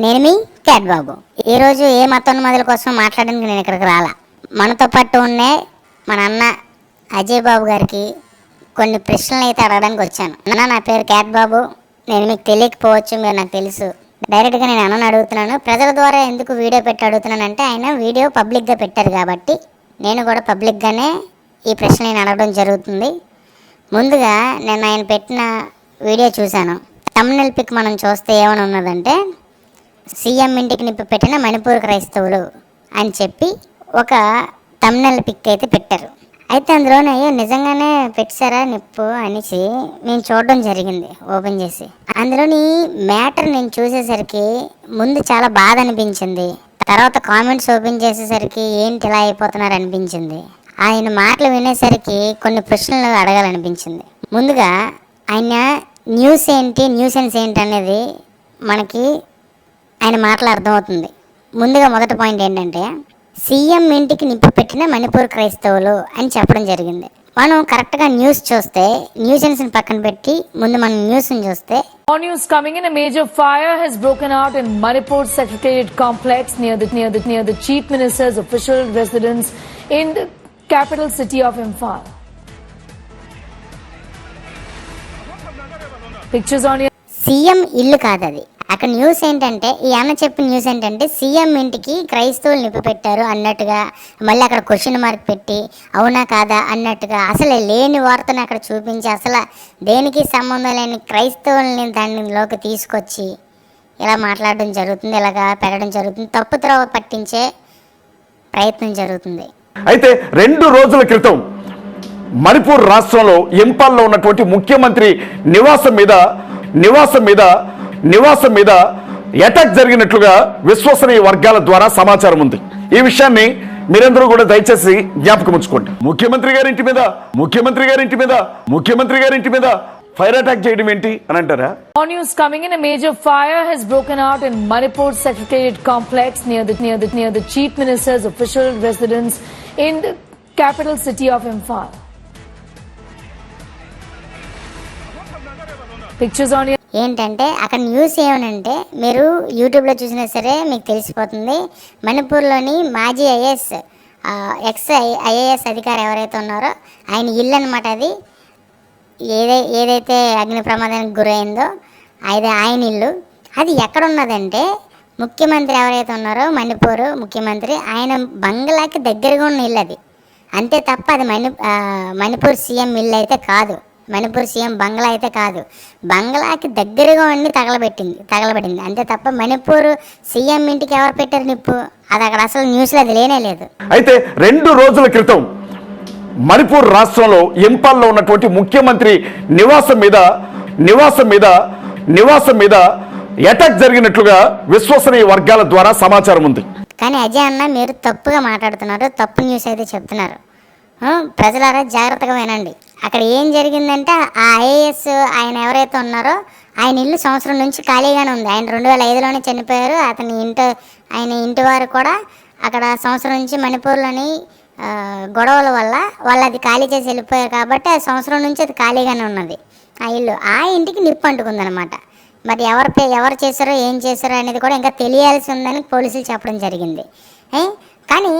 నేను మీ క్యాట్ బాబు ఈరోజు ఏ మతోన్మాదుల కోసం మాట్లాడడానికి నేను ఇక్కడికి రాలా. మనతో పాటు ఉండే మన అన్న అజయ్ బాబు గారికి కొన్ని ప్రశ్నలు అయితే అడగడానికి వచ్చాను. అన్న నా పేరు క్యాట్ బాబు నేను మీకు తెలియకపోవచ్చు మీరు నాకు తెలుసు. డైరెక్ట్గా నేను అన్నని అడుగుతున్నాను. ప్రజల ద్వారా ఎందుకు వీడియో పెట్టి అడుగుతున్నానంటే ఆయన వీడియో పబ్లిక్గా పెట్టారు కాబట్టి నేను కూడా పబ్లిక్గానే ఈ ప్రశ్న నేను అడగడం జరుగుతుంది. ముందుగా నేను ఆయన పెట్టిన వీడియో చూశాను. తమిళ పిక్ మనం చూస్తే ఏమని ఉన్నదంటే సీఎం ఇంటికి నిప్పు పెట్టిన మణిపూర్ క్రైస్తవులు అని చెప్పి ఒక తమ్నల్ పిక్ అయితే పెట్టారు. అయితే అందులోనే అయ్యో నిజంగానే పెట్టారా నిప్పు అనేసి నేను చూడడం జరిగింది ఓపెన్ చేసి. అందులోని మ్యాటర్ నేను చూసేసరికి ముందు చాలా బాధ అనిపించింది. తర్వాత కామెంట్స్ ఓపెన్ చేసేసరికి ఏంటి ఇలా అయిపోతున్నారు అనిపించింది. ఆయన మాటలు వినేసరికి కొన్ని ప్రశ్నలు అడగాలనిపించింది. ముందుగా ఆయన న్యూస్ ఏంటి న్యూసెన్స్ ఏంటి అనేది మనకి ఆయన మాటలు అర్థమవుతుంది ముందుగా మొదటి పాయింట్ ఏంటంటే సీఎం ఇంటికి నిప్పు పెట్టిన మణిపూర్ క్రైస్తవులు అని చెప్పడం జరిగింది మనం కరెక్ట్గా న్యూస్ చూస్తే న్యూసెన్స్ని పక్కన పెట్టి ముందు మనం న్యూస్ని చూస్తే More news coming in. A major fire has broken out in Manipur Secretariat complex near the near the near the chief minister's official residence in the capital city of Imphal. Pictures on your CM ఇల్లు కాదు అది అక్కడ news ఏంటంటే ఈ అన్న చెప్పిన news ఏంటంటే CM ఇంటికి క్రైస్తవులు నిప్పిపెట్టారు అన్నట్టుగా మళ్ళీ అక్కడ క్వశ్చన్ మార్క్ పెట్టి అవునా కాదా అన్నట్టుగా అసలు లేని వార్తను అక్కడ చూపించి అసలు దేనికి సంబంధం లేని క్రైస్తవుల్ని దానిలోకి తీసుకొచ్చి ఇలా మాట్లాడడం జరుగుతుంది ఇలాగా పెట్టడం జరుగుతుంది తప్పు త్రోవ పట్టించే ప్రయత్నం జరుగుతుంది. అయితే రెండు రోజుల క్రితం మణిపూర్ రాష్ట్రంలో ఇంపాల్లో ఉన్నటువంటి ముఖ్యమంత్రి నివాసం మీద నివాసం మీద నివాసం మీద అటాక్ జరిగినట్లుగా విశ్వసనీయ వర్గాల ద్వారా సమాచారం ఉంది ఈ విషయాన్ని మీరందరూ కూడా దయచేసి జ్ఞాపకం ఉంచుకోండి ముఖ్యమంత్రి గారి మీద ముఖ్యమంత్రి గారింటి మీద ముఖ్యమంత్రి గారింటి మీద ఫైర్ అటాక్ చేయడం ఏంటి అని అంటారా news coming in major fire has broken out in Manipur secretariat complex near the near the near the chief minister's official residence in the capital city of Imphal. Pictures on your ఏంటంటే అక్కడ news ఏమనంటే మీరు యూట్యూబ్లో చూసినా సరే మీకు తెలిసిపోతుంది. మణిపూర్లోని మాజీ ఐఏఎస్ ఎక్స్ ఐఏఎస్ అధికారి ఎవరైతే ఉన్నారో ఆయన ఇల్లు అనమాట అది. ఏదై ఏదైతే అగ్ని ప్రమాదానికి గురైందో అది ఆయన ఇల్లు. అది ఎక్కడ ఉన్నదంటే ముఖ్యమంత్రి ఎవరైతే ఉన్నారో మణిపూర్ ముఖ్యమంత్రి ఆయన బంగ్లాకి దగ్గరగా ఉన్న ఇల్లు అది. అంతే తప్ప అది మణి మణిపూర్ సీఎం ఇల్లు అయితే కాదు. మణిపూర్ సీఎం బంగ్లా అయితే కాదు. బంగ్లాకి దగ్గరగా ఉండి తగలబెట్టింది తగలబడింది అంతే తప్ప మణిపూర్ సీఎం ఇంటికి ఎవరు పెట్టారు నిప్పు? అది అక్కడ అసలు న్యూస్లో అది లేనే లేదు. అయితే రెండు రోజుల క్రితం మణిపూర్ రాష్ట్రంలో ఇంపాల్లో ఉన్నటువంటి ముఖ్యమంత్రి నివాసం మీద నివాసం మీద నివాసం మీద అటాక్ జరిగినట్లుగా విశ్వసనీయ వర్గాల ద్వారా సమాచారం ఉంది. కానీ అజయ్ అన్న మీరు తప్పుగా మాట్లాడుతున్నారు తప్పు న్యూస్ అయితే చెప్తున్నారు. ప్రజలారా జాగ్రత్తగా వినండి. అక్కడ ఏం జరిగిందంటే ఆ ఐఏఎస్ ఆయన ఎవరైతే ఉన్నారో ఆయన ఇల్లు సంవత్సరం నుంచి ఖాళీగానే ఉంది. ఆయన రెండు వేల ఐదులోనే చనిపోయారు. అతని ఇంటి ఆయన ఇంటి వారు కూడా అక్కడ సంవత్సరం నుంచి మణిపూర్లోని గొడవల వల్ల వాళ్ళు అది ఖాళీ చేసి వెళ్ళిపోయారు కాబట్టి ఆ సంవత్సరం నుంచి అది ఖాళీగానే ఉన్నది. ఆ ఇల్లు ఆ ఇంటికి నిప్పు అంటుకుందనమాట మరి ఎవరు పే ఎవరు చేశారో ఏం చేశారో అనేది కూడా ఇంకా తెలియాల్సి ఉందని పోలీసులు చెప్పడం జరిగింది. ఏ? కానీ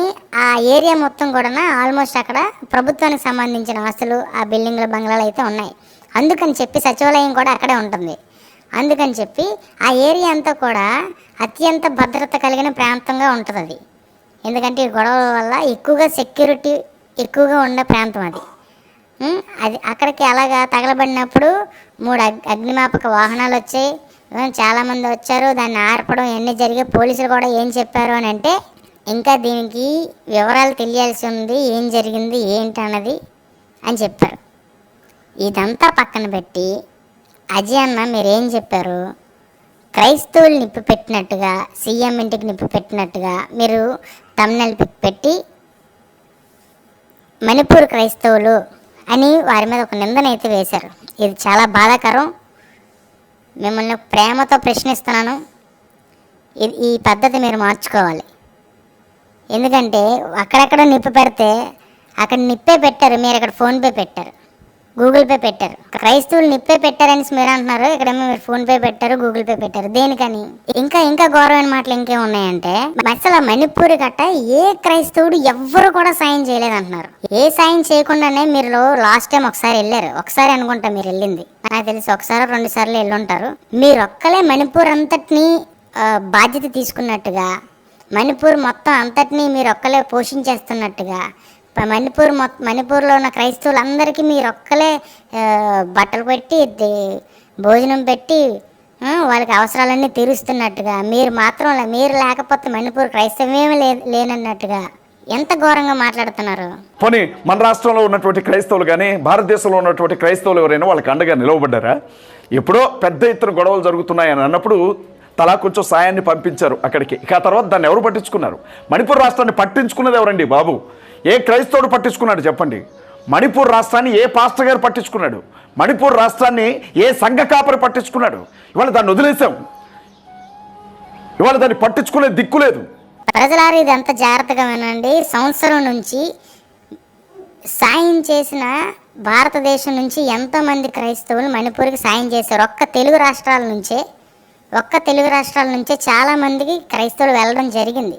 ఆ ఏరియా మొత్తం కూడా ఆల్మోస్ట్ అక్కడ ప్రభుత్వానికి సంబంధించిన ఆస్తులు ఆ బిల్డింగ్ల బంగ్లాలు అయితే ఉన్నాయి. అందుకని చెప్పి సచివాలయం కూడా అక్కడే ఉంటుంది. అందుకని చెప్పి ఆ ఏరియా అంతా కూడా అత్యంత భద్రత కలిగిన ప్రాంతంగా ఉంటుంది అది ఎందుకంటే ఈ గొడవల వల్ల ఎక్కువగా సెక్యూరిటీ ఎక్కువగా ఉండే ప్రాంతం అది. అది అక్కడికి అలాగా తగలబడినప్పుడు మూడు అగ్ అగ్నిమాపక వాహనాలు వచ్చాయి. చాలామంది వచ్చారు. దాన్ని ఆర్పడం ఇవన్నీ జరిగే పోలీసులు కూడా ఏం చెప్పారు అని అంటే ఇంకా దీనికి వివరాలు తెలియాల్సి ఉంది ఏం జరిగింది ఏంటి అన్నది అని చెప్పారు. ఇదంతా పక్కన పెట్టి అజయ్ అన్న మీరేం చెప్పారు? క్రైస్తవులు నిప్పు పెట్టినట్టుగా సీఎం ఇంటికి నిప్పు పెట్టినట్టుగా మీరు తమ్నెల్ పెట్టి మణిపూర్ క్రైస్తవులు అని వారి మీద ఒక నిందన అయితే వేశారు. ఇది చాలా బాధాకరం. మిమ్మల్ని ప్రేమతో ప్రశ్నిస్తున్నాను. ఇది ఈ పద్ధతి మీరు మార్చుకోవాలి. ఎందుకంటే అక్కడక్కడ నిప్పు పెడితే అక్కడ నిప్పే పెట్టారు. మీరు అక్కడ ఫోన్పే పెట్టారు. గూగుల్ పే పెట్టారు. క్రైస్తవులు నిప్పే పెట్టారని మీరు అంటున్నారు. ఇక్కడేమో మీరు ఫోన్ పే పెట్టారు గూగుల్ పే పెట్టారు. దేనికని? ఇంకా ఇంకా గౌరవమైన మాటలు ఇంకే ఉన్నాయంటే అసలు మణిపూర్ గట్ట ఏ క్రైస్తవుడు ఎవ్వరు కూడా సాయం చేయలేదంటున్నారు. ఏ సాయం చేయకుండానే మీరు లాస్ట్ టైం ఒకసారి వెళ్ళారు. ఒకసారి అనుకుంటా మీరు వెళ్ళింది. నాకు తెలిసి ఒకసారి రెండు సార్లు వెళ్ళుంటారు. మీరు ఒక్కలే మణిపూర్ అంతటిని బాధ్యత తీసుకున్నట్టుగా మణిపూర్ మొత్తం అంతటినీ మీరు ఒక్కలే పోషించేస్తున్నట్టుగా. మణిపూర్ మొత్తం మణిపూర్లో ఉన్న క్రైస్తవులందరికీ మీరు ఒక్కలే బట్టలు పెట్టి భోజనం పెట్టి వాళ్ళకి అవసరాలన్నీ తీరుస్తున్నట్టుగా. మీరు మాత్రం మీరు లేకపోతే మణిపూర్ క్రైస్తవమేమి లే లేనన్నట్టుగా. ఎంత ఘోరంగా మాట్లాడుతున్నారు? పోనీ మన రాష్ట్రంలో ఉన్నటువంటి క్రైస్తవులు కానీ భారతదేశంలో ఉన్నటువంటి క్రైస్తవులు ఎవరైనా వాళ్ళకి అండగా నిలవబడ్డారా? ఎప్పుడో పెద్ద ఎత్తున గొడవలు జరుగుతున్నాయని అన్నప్పుడు తలా కొంచెం సాయాన్ని పంపించారు అక్కడికి. ఇక ఆ తర్వాత దాన్ని ఎవరు పట్టించుకున్నారు? మణిపూర్ రాష్ట్రాన్ని పట్టించుకున్నది ఎవరండి బాబు? ఏ క్రైస్తవుడు పట్టించుకున్నాడు చెప్పండి? మణిపూర్ రాష్ట్రాన్ని ఏ పాస్టర్ గారు పట్టించుకున్నాడు? మణిపూర్ రాష్ట్రాన్ని ఏ సంఘ కాపరి పట్టించుకున్నాడు? ఇవాళ దాన్ని వదిలేసాం ఇవాళ దాన్ని పట్టించుకునే దిక్కు లేదు. ప్రజలారు ఇది ఎంత జాగ్రత్తగా వినండి. సంవత్సరం నుంచి సాయం చేసిన భారతదేశం నుంచి ఎంతోమంది క్రైస్తవులు మణిపూర్కి సాయం చేశారు. ఒక్క తెలుగు రాష్ట్రాల నుంచే ఒక్క తెలుగు రాష్ట్రాల నుంచే చాలామందికి క్రైస్తవులు వెళ్ళడం జరిగింది.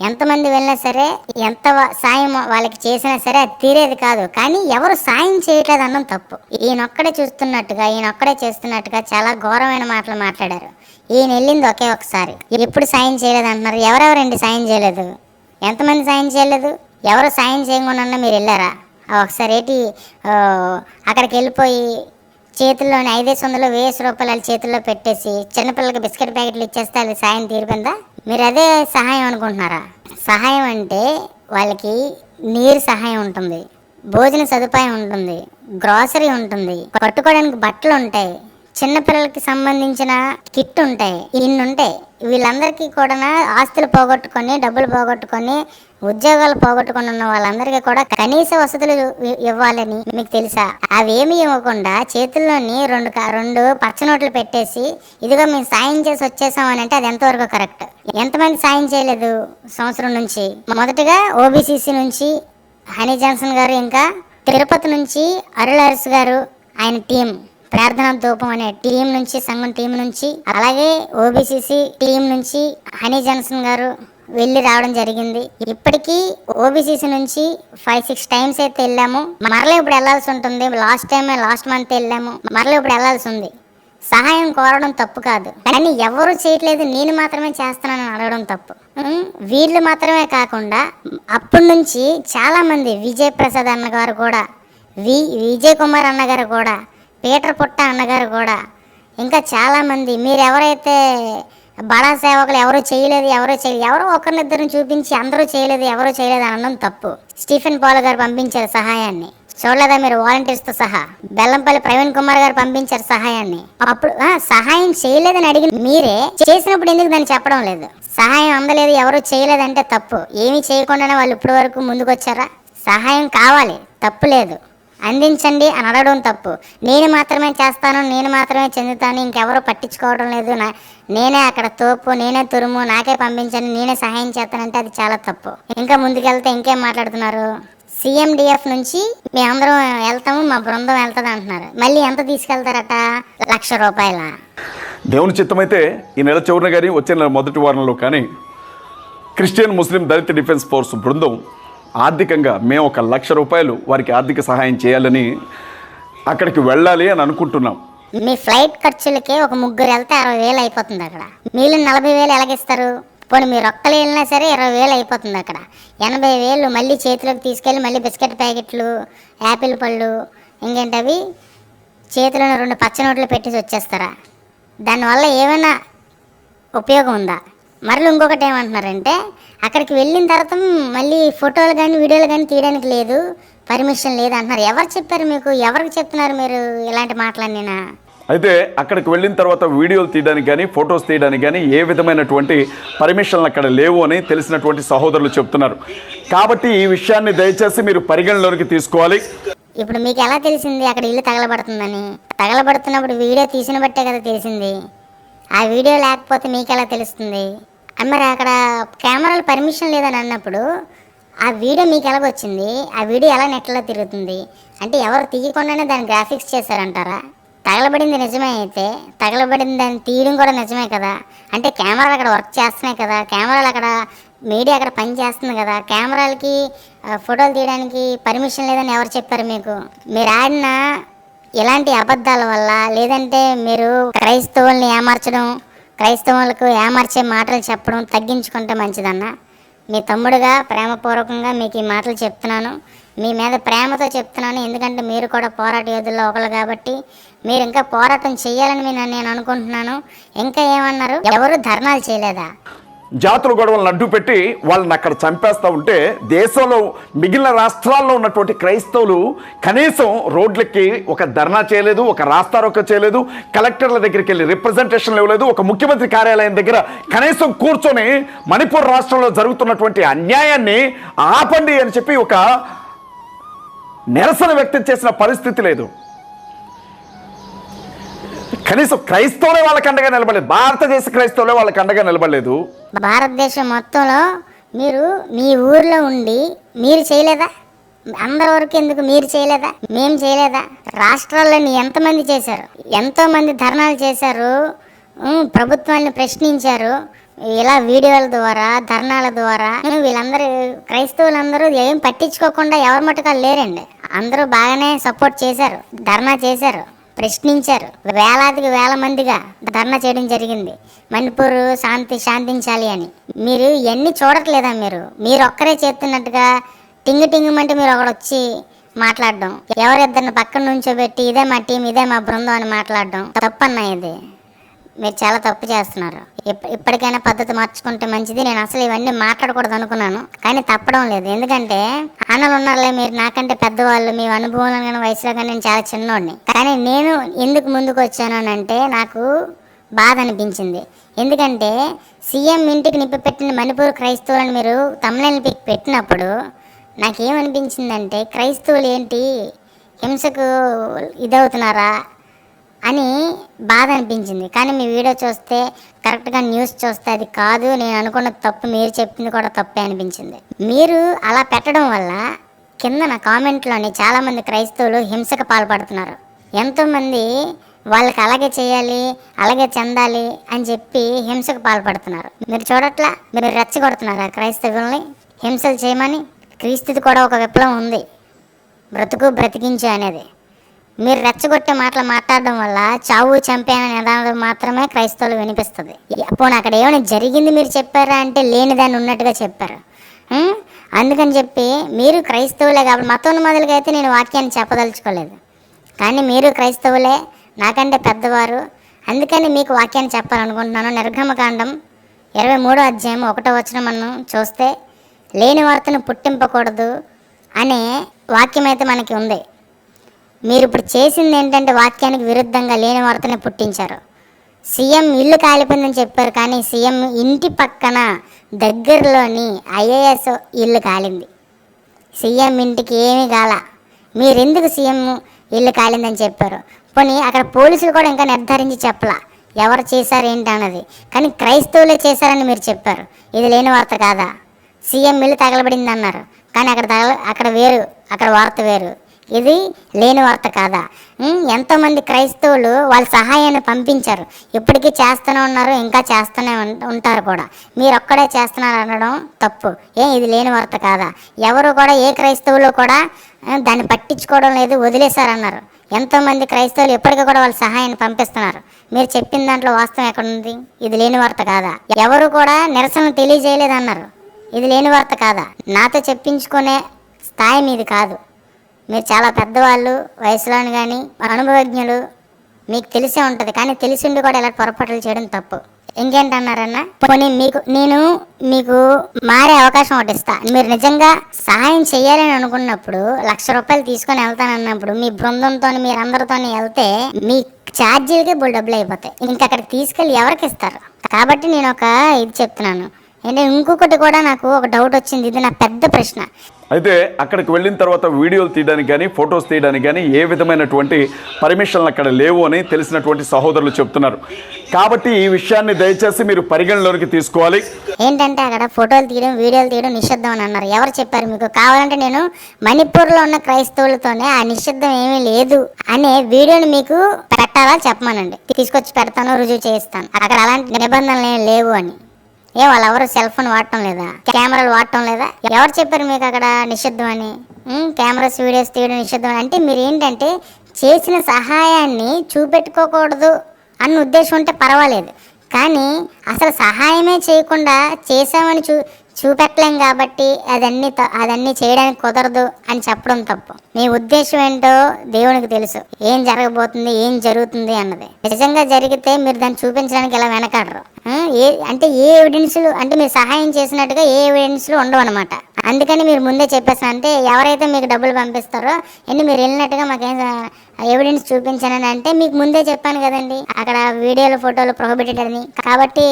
ఎంతమంది వెళ్ళినా సరే ఎంత సాయం వాళ్ళకి చేసినా సరే అది తీరేది కాదు. కానీ ఎవరు సాయం చేయట్లేదు అన్నం తప్పు. ఈయనొక్కడే చూస్తున్నట్టుగా ఈయనొక్కడే చేస్తున్నట్టుగా చాలా ఘోరమైన మాటలు మాట్లాడారు. ఈయన వెళ్ళింది ఒకే ఒకసారి. ఎప్పుడు సాయం చేయలేదు అంటున్నారు. ఎవరెవరండి సాయం చేయలేదు? ఎంతమంది సాయం చేయలేదు? ఎవరు సాయం చేయకుండా మీరు వెళ్ళారా? ఒకసారి ఏంటి అక్కడికి వెళ్ళిపోయి చేతుల్లోని ఐదేసి వందలు వేసి రూపాయలు చేతుల్లో పెట్టేసి చిన్నపిల్లలకి బిస్కెట్ ప్యాకెట్లు ఇచ్చేస్తే అది సాయం తీరుకుందా మీరు అదే సహాయం అనుకుంటున్నారా? సహాయం అంటే వాళ్ళకి నీరు సహాయం ఉంటుంది భోజన సదుపాయం ఉంటుంది గ్రాసరీ ఉంటుంది కట్టుకోవడానికి బట్టలు ఉంటాయి చిన్నపిల్లలకి సంబంధించిన కిట్ ఉంటాయి ఇన్ని ఉంటాయి వీళ్ళందరికీ కూడా ఆస్తులు పోగొట్టుకొని డబ్బులు పోగొట్టుకొని ఉద్యోగాలు పోగొట్టుకున్న వాళ్ళందరికీ కూడా కనీస వసతులు ఇవ్వాలని మీకు తెలుసా? అవేమి ఇవ్వకుండా చేతుల్లోని రెండు రెండు పచ్చ నోట్లు పెట్టేసి ఇదిగో మేము సాయం చేసి వచ్చేసాం అని అంటే అది ఎంతవరకు కరెక్ట్? ఎంతమంది సాయం చేయలేదు సంవత్సరం నుంచి? మొదటగా ఓబీసీసీ నుంచి హనీ జాన్సన్ గారు ఇంకా తిరుపతి నుంచి అరుళ్ హరిస్ గారు ఆయన టీం ప్రార్థనా ధూపం అనే టీం నుంచి సంఘం టీం నుంచి అలాగే ఓబీసీసీ టీం నుంచి హనీ జాన్సన్ గారు వెళ్ళి రావడం జరిగింది. ఇప్పటికీ ఓబీసీసీ నుంచి ఫైవ్ సిక్స్ టైమ్స్ అయితే వెళ్ళాము. మరలా ఇప్పుడు వెళ్ళాల్సి ఉంటుంది. లాస్ట్ టైం లాస్ట్ మంత్ వెళ్ళాము. మరలా ఇప్పుడు వెళ్ళాల్సి ఉంది. సహాయం కోరడం తప్పు కాదు. కానీ ఎవరు చేయట్లేదు నేను మాత్రమే చేస్తున్నానని అడగడం తప్పు. వీళ్ళు మాత్రమే కాకుండా అప్పటి నుంచి చాలా మంది విజయ్ ప్రసాద్ అన్నగారు కూడా వి విజయ్ కుమార్ అన్నగారు కూడా పీటర్ పుట్ట అన్నగారు కూడా ఇంకా చాలామంది మీరు ఎవరైతే బడా సేవకులు ఎవరు చేయలేదు ఎవరు చేయలేదు. ఎవరో ఒకరినిద్దరిని చూపించి అందరూ చేయలేదు ఎవరో చేయలేదు అనడం తప్పు. స్టీఫెన్ పాల్ గారు పంపించారు సహాయాన్ని. చూడలేదా మీరు? వాలంటీర్స్తో సహా. బెల్లంపల్లి ప్రవీణ్ కుమార్ గారు పంపించారు సహాయాన్ని. అప్పుడు ఆ, సహాయం చేయలేదని అడిగిన మీరే చేసినప్పుడు ఎందుకు దాన్ని చెప్పడం లేదు? సహాయం అందలేదు ఎవరు చేయలేదంటే తప్పు. ఏమీ చేయకుండానే వాళ్ళు ఇప్పటి వరకు ముందుకొచ్చారా? సహాయం కావాలి తప్పు లేదు. అందించండి అని అడగడం తప్పు. నేను మాత్రమే చేస్తాను నేను మాత్రమే చెందుతాను ఇంకెవరు పట్టించుకోవడం లేదు. నా నేనే అక్కడ తోపు నేనే తురుము నాకే పంపించండి నేనే సహాయం చేస్తానంటే అది చాలా తప్పు. ఇంకా ముందుకెళ్తే ఇంకేం మాట్లాడుతున్నారు? సీఎండిఎఫ్ నుంచి మీ అందరం వెళ్తాము మా బృందం వెళ్తుంది అంటున్నారు. మళ్ళీ ఎంత తీసుకెళ్తారట? లక్ష రూపాయల? దేవుని చిత్తమైతే ఈ నెల చివరిన కానీ వచ్చే నెల మొదటి వారంలో కానీ Christian Muslim Dalit defence force బృందం ఆర్థికంగా మేము ఒక లక్ష రూపాయలు వారికి ఆర్థిక సహాయం చేయాలని అక్కడికి వెళ్ళాలి అని అనుకుంటున్నాం. మీ ఫ్లైట్ ఖర్చులకే ఒక ముగ్గురు వెళ్తే అరవై వేలు అయిపోతుంది అక్కడ. మిగిలిన నలభై వేలు ఎలాగిస్తారు? పోనీ మీరు ఒక్కరు వెళ్ళినా సరే ఇరవై వేలు అయిపోతుంది అక్కడ. ఎనభై వేలు మళ్ళీ చేతిలోకి తీసుకెళ్ళి మళ్ళీ బిస్కెట్ ప్యాకెట్లు యాపిల్ పళ్ళు ఇంకేంటవి? చేతిలో రెండు పచ్చ నోట్లు పెట్టేసి వచ్చేస్తారా? దానివల్ల ఏమైనా ఉపయోగం ఉందా? మరలా ఇంకొకటి ఏమంటున్నారంటే అక్కడికి వెళ్ళిన తర్వాత మళ్ళీ ఫోటోలు కానీ వీడియోలు కానీ తీయడానికి లేదు పర్మిషన్ లేదు అంటున్నారు. ఎవరు చెప్పారు మీకు? ఎవరికి చెప్తున్నారు మీరు ఇలాంటి మాటలన్నీనా అయితే అక్కడికి వెళ్ళిన తర్వాత వీడియోలు తీయడానికి కానీ ఫొటోస్ తీయడానికి కానీ ఏ విధమైనటువంటి పర్మిషన్లు అక్కడ లేవు అని తెలిసినటువంటి సహోదరులు చెప్తున్నారు. కాబట్టి ఈ విషయాన్ని దయచేసి మీరు పరిగణలోకి తీసుకోవాలి. ఇప్పుడు మీకు ఎలా తెలిసింది అక్కడ ఇల్లు తగలబడుతుందని? తగలబడుతున్నప్పుడు వీడియో తీసిన బట్టే కదా తెలిసింది. ఆ వీడియో లేకపోతే మీకు ఎలా తెలుస్తుంది? మరి అక్కడ కెమెరాలు పర్మిషన్ లేదని అన్నప్పుడు ఆ వీడియో మీకు ఎలాగొచ్చింది? ఆ వీడియో ఎలా నెట్లో తిరుగుతుంది? అంటే ఎవరు తీయకుండానే దాని గ్రాఫిక్స్ చేశారంటారా? తగలబడింది నిజమే అయితే తగలబడింది దాన్ని తీయడం కూడా నిజమే కదా? అంటే కెమెరాలు అక్కడ వర్క్ చేస్తున్నాయి కదా? కెమెరాలు అక్కడ మీడియా అక్కడ పని చేస్తుంది కదా? కెమెరాలకి ఫోటోలు తీయడానికి పర్మిషన్ లేదని ఎవరు చెప్పారు మీకు? మీరు ఆడిన ఇలాంటి అబద్ధాల వల్ల లేదంటే మీరు క్రైస్తవుల్ని ఏమార్చడం? క్రైస్తవులకు ఏమార్చే మాటలు చెప్పడం తగ్గించుకుంటే మంచిదన్నా. మీ తమ్ముడుగా ప్రేమపూర్వకంగా మీకు ఈ మాటలు చెప్తున్నాను. మీ మీద ప్రేమతో చెప్తున్నాను. ఎందుకంటే మీరు కూడా పోరాట యోధుల్లో ఒకరు కాబట్టి మీరు ఇంకా పోరాటం చేయాలని నేను అనుకుంటున్నాను. ఇంకా ఏమన్నారు? ఎవరు ధర్నాలు చేయలేదా? జాతుల గొడవలను అడ్డు పెట్టి వాళ్ళని అక్కడ చంపేస్తూ ఉంటే దేశంలో మిగిలిన రాష్ట్రాల్లో ఉన్నటువంటి క్రైస్తవులు కనీసం రోడ్లకి ఒక ధర్నా చేయలేదు ఒక రాస్తారోక చేయలేదు కలెక్టర్ల దగ్గరికి వెళ్ళి రిప్రజెంటేషన్ ఇవ్వలేదు ఒక ముఖ్యమంత్రి కార్యాలయం దగ్గర కనీసం కూర్చొని మణిపూర్ రాష్ట్రంలో జరుగుతున్నటువంటి అన్యాయాన్ని ఆపండి అని చెప్పి ఒక నిరసన వ్యక్తం చేసిన పరిస్థితి లేదు. కనీసం క్రైస్తవులే వాళ్ళకి అండగా నిలబడలేదు. భారతదేశ క్రైస్తవులే వాళ్ళకి అండగా నిలబడలేదు. భారతదేశం మొత్తంలో మీరు మీ ఊర్లో ఉండి మీరు చేయలేదా? అందరి వరకు ఎందుకు మీరు చేయలేదా? మేము చేయలేదా? రాష్ట్రాల్లోని ఎంతమంది చేశారు? ఎంతో మంది ధర్నాలు చేశారు? ప్రభుత్వాన్ని ప్రశ్నించారు. ఇలా వీడియోల ద్వారా ధర్నాల ద్వారా వీళ్ళందరూ క్రైస్తవులందరూ ఏం పట్టించుకోకుండా ఎవరి మటుకు లేరండి. అందరూ బాగానే సపోర్ట్ చేశారు. ధర్నా చేశారు. ప్రశ్నించారు. వేలాదికి వేల మందిగా ధర్నా చేయడం జరిగింది. మణిపూర్ శాంతి శాంతించాలి అని. మీరు ఇవన్నీ చూడట్లేదా మీరు? మీరు ఒక్కరే చేస్తున్నట్టుగా టింగు టింగుమంటే మీరు ఒకడు వచ్చి మాట్లాడడం. ఎవరిద్దరిని పక్కన నుంచోబెట్టి ఇదే మా టీం ఇదే మా బృందం అని మాట్లాడడం. తప్పన్నా ఇది మీరు చాలా తప్పు చేస్తున్నారు. ఇప్పటికైనా పద్ధతి మార్చుకుంటే మంచిది. నేను అసలు ఇవన్నీ మాట్లాడకూడదు అనుకున్నాను. కానీ తప్పడం లేదు. ఎందుకంటే అన్నలు ఉన్నారులే మీరు నాకంటే పెద్దవాళ్ళు మీ అనుభవంలో కానీ వయసులో కానీ నేను చాలా చిన్నోడిని. కానీ నేను ఎందుకు ముందుకు వచ్చాను అని అంటే నాకు బాధ అనిపించింది. ఎందుకంటే సీఎం ఇంటికి నిప్పి పెట్టిన మణిపూర్ క్రైస్తవులను మీరు తమిళని పిక్ పెట్టినప్పుడు నాకేమనిపించిందంటే క్రైస్తవులు ఏంటి? హింసకు ఇదవుతున్నారా? అని బాధ అనిపించింది. కానీ మీ వీడియో చూస్తే కరెక్ట్గా న్యూస్ చూస్తే అది కాదు నేను అనుకున్న తప్పు మీరు చెప్పింది కూడా తప్పే అనిపించింది. మీరు అలా పెట్టడం వల్ల కింద నా కామెంట్లోని చాలామంది క్రైస్తవులు హింసకు పాల్పడుతున్నారు. ఎంతోమంది వాళ్ళకి అలాగే చేయాలి అలాగే చెందాలి అని చెప్పి హింసకు పాల్పడుతున్నారు. మీరు చూడట్లా మీరు రెచ్చగొడుతున్నారా క్రైస్తవుల్ని? హింసలు చేయమని? క్రీస్తుది కూడా ఒక విప్లవం ఉంది. బ్రతుకు బ్రతికించు అనేది. మీరు రెచ్చగొట్టే మాటలు మాట్లాడడం వల్ల చావు చంపాన నిదానం మాత్రమే క్రైస్తవులు వినిపిస్తుంది. పోనీ అక్కడ ఏమైనా జరిగింది మీరు చెప్పారా అంటే లేనిదాన్ని ఉన్నట్టుగా చెప్పారు. అందుకని చెప్పి మీరు క్రైస్తవులే కాబట్టి మతోన్మాదులుగా అయితే నేను వాక్యాన్ని చెప్పదలుచుకోలేదు. కానీ మీరు క్రైస్తవులే నాకంటే పెద్దవారు అందుకని మీకు వాక్యాన్ని చెప్పాలనుకుంటున్నాను. నిర్గమకాండం ఇరవై మూడో అధ్యాయం ఒకటో వచ్చిన మనం చూస్తే లేని వార్తను పుట్టింపకూడదు అనే వాక్యం అయితే మనకి ఉంది. మీరు ఇప్పుడు చేసింది ఏంటంటే వాక్యానికి విరుద్ధంగా లేని వార్తని పుట్టించారు. సీఎం ఇల్లు కాలిపోయిందని చెప్పారు కానీ సీఎం ఇంటి పక్కన దగ్గరలోని ఐఏఎస్ ఇల్లు కాలింది. సీఎం ఇంటికి ఏమీ కాల. మీరెందుకు సీఎం ఇల్లు కాలిందని చెప్పారు? పోనీ అక్కడ పోలీసులు కూడా ఇంకా నిర్ధారించి చెప్పలా. ఎవరు చేశారు ఏంటి అన్నది. కానీ క్రైస్తవులే చేశారని మీరు చెప్పారు. ఇది లేని వార్త కాదా? సీఎం ఇల్లు తగలబడింది అన్నారు. కానీ అక్కడ తగల అక్కడ వేరు అక్కడ వార్త వేరు. ఇది లేని వార్త కాదా? ఎంతోమంది క్రైస్తవులు వాళ్ళ సహాయాన్ని పంపించారు. ఇప్పటికీ చేస్తూనే ఉన్నారు ఇంకా చేస్తూనే ఉం- ఉంటారు కూడా. మీరు ఒక్కడే చేస్తున్నారు అనడం తప్పు. ఏ ఇది లేని వార్త కాదా? ఎవరు కూడా ఏ క్రైస్తవులు కూడా దాన్ని పట్టించుకోవడం లేదు వదిలేశారన్నారు. ఎంతోమంది క్రైస్తవులు ఇప్పటికీ కూడా వాళ్ళ సహాయాన్ని పంపిస్తున్నారు. మీరు చెప్పిన దాంట్లో వాస్తవం ఎక్కడుంది? ఇది లేని వార్త కాదా? ఎవరు కూడా నిరసన తెలియజేయలేదన్నారు. ఇది లేని వార్త కాదా? నాతో చెప్పించుకునే స్థాయి మీది కాదు. మీరు చాలా పెద్దవాళ్ళు వయసులోని కానీ అనుభవజ్ఞులు మీకు తెలిసే ఉంటుంది. కానీ తెలిసిండి కూడా ఇలా పొరపాట్లు చేయడం తప్పు. ఇంకేంటన్నారన్నా పోనీ మీకు నేను మీకు మారే అవకాశం ఒకటి ఇస్తా. మీరు నిజంగా సహాయం చేయాలని అనుకున్నప్పుడు లక్ష రూపాయలు తీసుకొని వెళ్తానన్నప్పుడు మీ బృందంతో మీరందరితో వెళ్తే మీ ఛార్జీలకే బుల్ డబ్బులు అయిపోతాయి. ఇంకా అక్కడికి తీసుకెళ్ళి ఎవరికి ఇస్తారు? కాబట్టి నేను ఒక ఇది చెప్తున్నాను. అంటే ఇంకొకటి కూడా నాకు ఒక డౌట్ వచ్చింది. ఇది నా పెద్ద ప్రశ్న. అయితే అక్కడికి వెళ్ళిన తర్వాత వీడియోలు తీయడానికి కానీ ఫొటోస్ తీయడానికి కానీ ఏ విధమైనటువంటి పర్మిషన్లు అక్కడ లేవు అని తెలిసినటువంటి సహోదరులు చెప్తున్నారు. కాబట్టి ఈ విషయాన్ని దయచేసి మీరు పరిగణలోకి తీసుకోవాలి. ఏంటంటే అక్కడ ఫోటోలు తీయడం వీడియోలు తీయడం నిషిద్ధం అని అన్నారు. ఎవరు చెప్పారు మీకు? కావాలంటే నేను మణిపూర్లో ఉన్న క్రైస్తవులతోనే ఆ నిషిద్ధం ఏమీ లేదు అనే వీడియోని మీకు పెట్టాలా చెప్పమనండి. తీసుకొచ్చి పెడతాను రుజువు చేయిస్తాను. అక్కడ అలాంటి నిబంధనలు లేవు అని. ఏ వాళ్ళెవరు సెల్ ఫోన్ వాడటం లేదా? కెమెరాలు వాడటం లేదా? ఎవరు చెప్పారు మీకు అక్కడ నిషిద్ధం అని? కెమెరాస్ వీడియోస్ తీయడం నిషిద్ధం అని? అంటే మీరు ఏంటంటే చేసిన సహాయాన్ని చూపెట్టుకోకూడదు అన్న ఉద్దేశం ఉంటే పర్వాలేదు. కానీ అసలు సహాయమే చేయకుండా చేసామని చూ చూపెట్టలేం కాబట్టి అదన్నీ త- అదన్నీ చేయడానికి కుదరదు అని చెప్పడం తప్పు. మీ ఉద్దేశం ఏంటో దేవునికి తెలుసు. ఏం జరగబోతుంది ఏం జరుగుతుంది అన్నది. నిజంగా జరిగితే మీరు దాన్ని చూపించడానికి ఇలా వెనకాడరు? ఏ అంటే ఏ ఎవిడెన్స్లు అంటే మీరు సహాయం చేసినట్టుగా ఏ ఎవిడెన్స్లు ఉండవు అనమాట అందుకని మీరు ముందే చెప్పేస్తాను అంటే ఎవరైతే మీకు డబ్బులు పంపిస్తారో అండి మీరు వెళ్ళినట్టుగా మాకేం ఎవిడెన్స్ చూపించానని అంటే మీకు ముందే చెప్పాను కదండి. అక్కడ వీడియోలు ఫోటోలు ప్రొహిబిటెడ్ అని కాబట్టి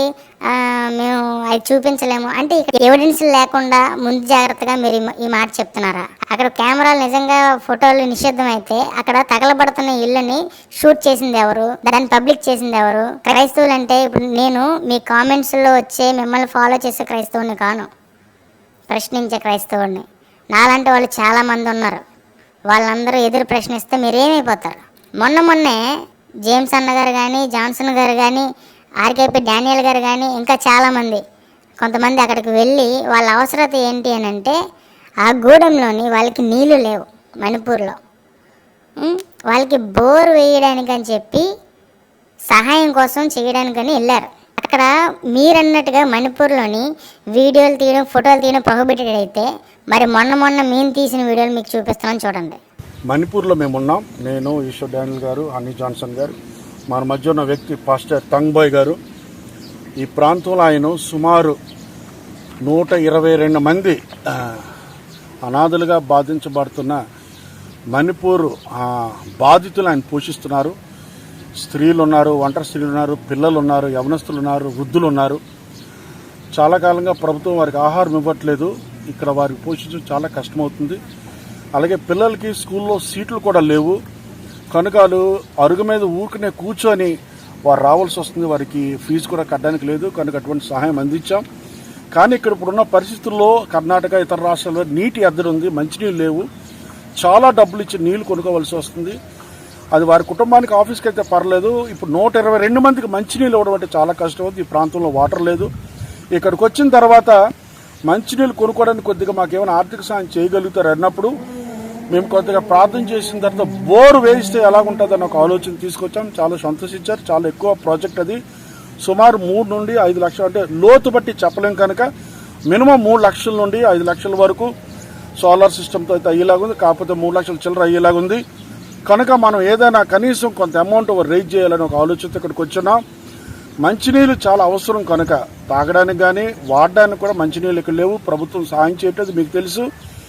మేము అది చూపించలేము. అంటే ఇక్కడ ఎవిడెన్స్ లేకుండా ముందు జాగ్రత్తగా మీరు ఈ మాట చెప్తున్నారా? అక్కడ కెమెరాలు నిజంగా ఫోటోలు నిషిద్ధం అయితే అక్కడ తగలబడుతున్న ఇళ్ళని షూట్ చేసింది ఎవరు? దాన్ని పబ్లిక్ చేసింది ఎవరు? క్రైస్తవులు అంటే ఇప్పుడు నేను మీ కామెంట్స్లో వచ్చే మిమ్మల్ని ఫాలో చేసే క్రైస్తవుని కాను. ప్రశ్నించే క్రైస్తవుడిని. నాలాంటి వాళ్ళు చాలామంది ఉన్నారు. వాళ్ళందరూ ఎదురు ప్రశ్నిస్తే మీరేమైపోతారు? మొన్న మొన్నే జేమ్స్ అన్న గారు కానీ జాన్సన్ గారు కానీ ఆర్కేపీ డానియల్ గారు కానీ ఇంకా చాలామంది కొంతమంది అక్కడికి వెళ్ళి వాళ్ళ అవసరత ఏంటి అని అంటే ఆ గూడెంలోని వాళ్ళకి నీళ్ళు లేవు మణిపూర్లో. వాళ్ళకి బోర్ వేయడానికి అని చెప్పి సహాయం కోసం చేయడానికని వెళ్ళారు. అక్కడ మీరన్నట్టుగా మణిపూర్లోని వీడియోలు తీయడం ఫోటోలు తీయడం ప్రొహిబిటెడ్ అయితే మరి మొన్న మొన్న మేము తీసిన వీడియోలు మీకు చూపిస్తున్నాను చూడండి. మణిపూర్లో మేము ఉన్నాం. నేను ఈశ్వర్ డానియల్ గారు హనీ జాన్సన్ గారు మన మధ్య ఉన్న వ్యక్తి పాస్టర్ తంగ్బాయ్ గారు. ఈ ప్రాంతంలో ఆయన సుమారు నూట ఇరవై రెండు మంది అనాథులుగా అనాథలుగా బాధించబడుతున్న మణిపూర్ బాధితులు ఆయన పోషిస్తున్నారు. స్త్రీలు ఉన్నారు ఒంటరి స్త్రీలు ఉన్నారు పిల్లలు ఉన్నారు యవనస్తులు ఉన్నారు వృద్ధులు ఉన్నారు చాలా కాలంగా ప్రభుత్వం వారికి ఆహారం ఇవ్వట్లేదు. ఇక్కడ వారికి పోషించడం చాలా కష్టమవుతుంది. అలాగే పిల్లలకి స్కూల్లో సీట్లు కూడా లేవు. కనుకలు అరుగు మీద ఊరికనే కూర్చొని వారు రావాల్సి వస్తుంది. వారికి ఫీజు కూడా కట్టడానికి లేదు. కనుక అటువంటి సహాయం అందించాం. కానీ ఇక్కడ ఇప్పుడున్న పరిస్థితుల్లో కర్ణాటక ఇతర రాష్ట్రాల్లో నీటి ఎద్దడి ఉంది మంచినీళ్ళు లేవు. చాలా డబ్బులు ఇచ్చి నీళ్ళు కొనుక్కోవాల్సి వస్తుంది. అది వారి కుటుంబానికి ఆఫీస్కి అయితే పర్లేదు. ఇప్పుడు నూట ఇరవై రెండు మందికి మంచినీళ్ళు ఇవ్వడం అంటే చాలా కష్టం అవుతుంది ఈ ప్రాంతంలో వాటర్ లేదు. ఇక్కడికి వచ్చిన తర్వాత మంచినీళ్ళు కొనుక్కోవడానికి కొద్దిగా మాకేమైనా ఆర్థిక సాయం చేయగలుగుతారు అన్నప్పుడు మేము కొద్దిగా ప్రార్థన చేసిన తర్వాత బోరు వేయిస్తే ఎలా ఉంటుందని ఒక ఆలోచన తీసుకొచ్చాం. చాలా సంతోషించారు. చాలా ఎక్కువ ప్రాజెక్ట్ అది. సుమారు మూడు నుండి ఐదు లక్షలు అంటే లోతు బట్టి చెప్పలేం కనుక మినిమం మూడు లక్షల నుండి ఐదు లక్షల వరకు సోలార్ సిస్టమ్తో అయితే అయ్యేలాగుంది. కాకపోతే మూడు లక్షల చిల్లర అయ్యేలాగుంది. కనుక మనం ఏదైనా కనీసం కొంత అమౌంట్ రైజ్ చేయాలని ఒక ఆలోచనతో ఇక్కడికి వచ్చినాం మంచినీళ్ళు చాలా అవసరం కనుక. తాగడానికి కానీ వాడడానికి కూడా మంచినీళ్ళు ఇక్కడ లేవు. ప్రభుత్వం సాయం చేయట్లేదు మీకు తెలుసు.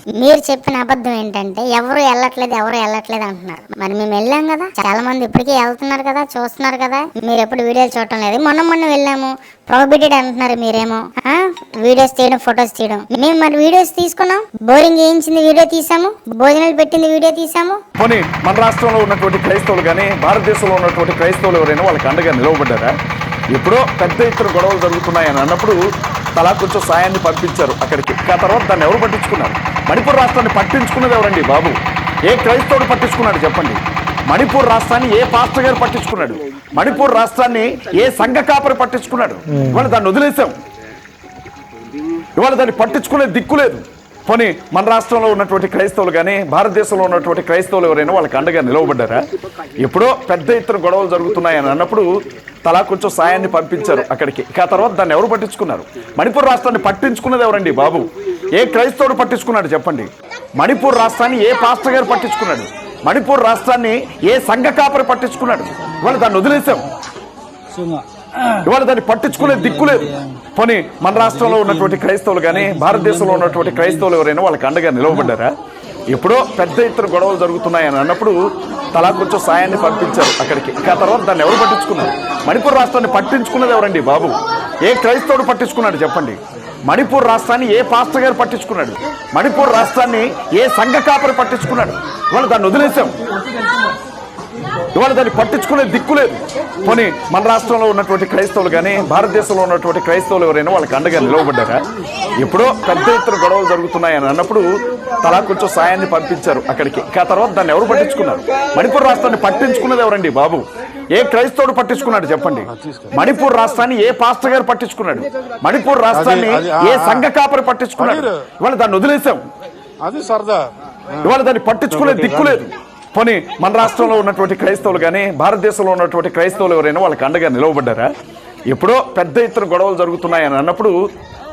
మీరు చెప్పిన అబద్ధం ఏంటంటే ఎవరు వెళ్ళట్లేదు ఎవరు వెళ్ళట్లేదు అంటున్నారు. మరి మేము వెళ్ళాం కదా. చాలా మంది ఇప్పటికీ వెళ్తున్నారు కదా చూస్తున్నారు కదా. మీరు ఎప్పుడు వీడియోలు చూడటం లేదు. మొన్న మొన్న వెళ్ళాము. ప్రొహిబిటెడ్ అంటున్నారు మీరేమో. వీడియోస్ తీయడం ఫొటోస్ తీయడం. మేము మరి వీడియోస్ తీసుకున్నాం. బోరింగ్ చేయించింది వీడియో తీసాము. భోజనాలు పెట్టింది వీడియో తీసాము. పోనీ మన రాష్ట్రంలో ఉన్నటువంటి క్రైస్తవులు కానీ భారతదేశంలో ఉన్నటువంటి క్రైస్తవులు ఎవరైనా వాళ్ళకి అండగా నిలవబడ్డారా? ఎప్పుడో పెద్ద ఎత్తున గొడవలు జరుగుతున్నాయని అన్నప్పుడు తలా కొంచెం సాయాన్ని పంపించారు. అక్కడికి. ఆ తర్వాత దాన్ని ఎవరు పట్టించుకున్నారు? మణిపూర్ రాష్ట్రాన్ని పట్టించుకున్నది ఎవరండి బాబు? ఏ క్రైస్తవుడు పట్టించుకున్నాడు చెప్పండి? మణిపూర్ రాష్ట్రాన్ని ఏ పాస్టర్ గారు పట్టించుకున్నాడు? మణిపూర్ రాష్ట్రాన్ని ఏ సంఘ కాపరి పట్టించుకున్నాడు? ఇవాళ దాన్ని వదిలేసాం ఇవాళ దాన్ని పట్టించుకునే దిక్కు లేదు. పోనీ మన రాష్ట్రంలో ఉన్నటువంటి క్రైస్తవులు కానీ భారతదేశంలో ఉన్నటువంటి క్రైస్తవులు ఎవరైనా వాళ్ళకి అండగా నిలవబడ్డారా? ఎప్పుడో పెద్ద ఎత్తున గొడవలు జరుగుతున్నాయని అన్నప్పుడు తలా కొంచెం సాయాన్ని పంపించారు అక్కడికి. ఆ తర్వాత దాన్ని ఎవరు పట్టించుకున్నారు? మణిపూర్ రాష్ట్రాన్ని పట్టించుకున్నది ఎవరండి బాబు? ఏ క్రైస్తవుడు పట్టించుకున్నాడు చెప్పండి? మణిపూర్ రాష్ట్రాన్ని ఏ పాస్టర్ గారు పట్టించుకున్నాడు? మణిపూర్ రాష్ట్రాన్ని ఏ సంఘ కాపరి పట్టించుకున్నాడు? ఇవాళ దాన్ని వదిలేసాం ఇవాళ దాన్ని పట్టించుకునే దిక్కు లేదు పోనీ మన రాష్ట్రంలో ఉన్నటువంటి క్రైస్తవులు కానీ భారతదేశంలో ఉన్నటువంటి క్రైస్తవులు ఎవరైనా వాళ్ళకి అండగా నిలవబడ్డారా? ఎప్పుడో పెద్ద ఎత్తున గొడవలు జరుగుతున్నాయని అన్నప్పుడు తలా కొంచెం సాయాన్ని పంపించారు అక్కడికి. ఆ తర్వాత దాన్ని ఎవరు పట్టించుకున్నారు? మణిపూర్ రాష్ట్రాన్ని పట్టించుకున్నది ఎవరండి బాబు? ఏ క్రైస్తవుడు పట్టించుకున్నాడు చెప్పండి? మణిపూర్ రాష్ట్రాన్ని ఏ పాస్టర్ గారు పట్టించుకున్నాడు? మణిపూర్ రాష్ట్రాన్ని ఏ సంఘ కాపరి పట్టించుకున్నాడు? వాళ్ళు దాన్ని వదిలేసాం ఇవాళ దాన్ని పట్టించుకునే దిక్కు లేదు. పోనీ మన రాష్ట్రంలో ఉన్నటువంటి క్రైస్తవులు కానీ భారతదేశంలో ఉన్నటువంటి క్రైస్తవులు ఎవరైనా వాళ్ళకి అండగా నిలవబడ్డారా? ఎప్పుడో పెద్ద ఎత్తున గొడవలు జరుగుతున్నాయని అన్నప్పుడు తలా కొంచెం సాయాన్ని పంపించారు అక్కడికి. ఇక ఆ తర్వాత దాన్ని ఎవరు పట్టించుకున్నారు? మణిపూర్ రాష్ట్రాన్ని పట్టించుకున్నది ఎవరండి బాబు? ఏ క్రైస్తవుడు పట్టించుకున్నాడు చెప్పండి? మణిపూర్ రాష్ట్రాన్ని ఏ పాస్టర్ గారు పట్టించుకున్నాడు? మణిపూర్ రాష్ట్రాన్ని ఏ సంఘ కాపరి పట్టించుకున్నాడు. ఇవాళ దాన్ని వదిలేసాం అది సరదా. ఇవాళ దాన్ని పట్టించుకునే దిక్కు లేదు. పోనీ మన రాష్ట్రంలో ఉన్నటువంటి క్రైస్తవులు కానీ భారతదేశంలో ఉన్నటువంటి క్రైస్తవులు ఎవరైనా వాళ్ళకి అండగా నిలవబడ్డారా? ఎప్పుడో పెద్ద ఎత్తున గొడవలు జరుగుతున్నాయని అన్నప్పుడు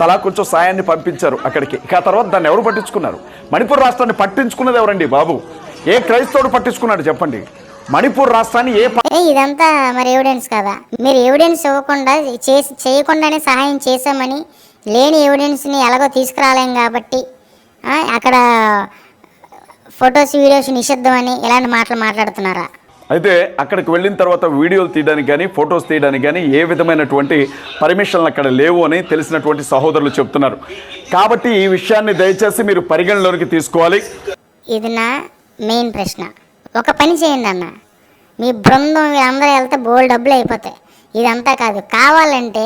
తలా కొంచెం సాయాన్ని పంపించారు అక్కడికి. ఇక ఆ తర్వాత దాన్ని ఎవరు పట్టించుకున్నారు? మణిపూర్ రాష్ట్రాన్ని పట్టించుకున్నది ఎవరండి బాబు? ఏ క్రైస్తవుడు పట్టించుకున్నాడు చెప్పండి? మణిపూర్ రాష్ట్రాన్ని ఏ ఇదంతా మరి ఎవిడెన్స్ కదా? మీరు ఎవిడెన్స్ ఇవ్వకుండా చేసి చేయకుండానే సహాయం చేశామని లేని ఎవిడెన్స్ని ఎలాగో తీసుకురాలేం కాబట్టి అక్కడ ఫొటోస్ వీడియోస్ నిషిద్ధం అని ఇలాంటి మాటలు మాట్లాడుతున్నారా? అయితే అక్కడికి వెళ్ళిన తర్వాత వీడియోలు తీయడానికి కానీ ఫొటోస్ తీయడానికి కానీ ఏ విధమైనటువంటి పర్మిషన్లు అక్కడ లేవు అని తెలిసినటువంటి సహోదరులు చెప్తున్నారు. కాబట్టి ఈ విషయాన్ని దయచేసి మీరు పరిగణలోనికి తీసుకోవాలి. ఇది నా మెయిన్ ప్రశ్న. ఒక పని చేయండి అన్న. మీ బృందం వీళ్ళందరూ వెళ్తే బోల్ డబ్బులు అయిపోతాయి. ఇదంతా కాదు. కావాలంటే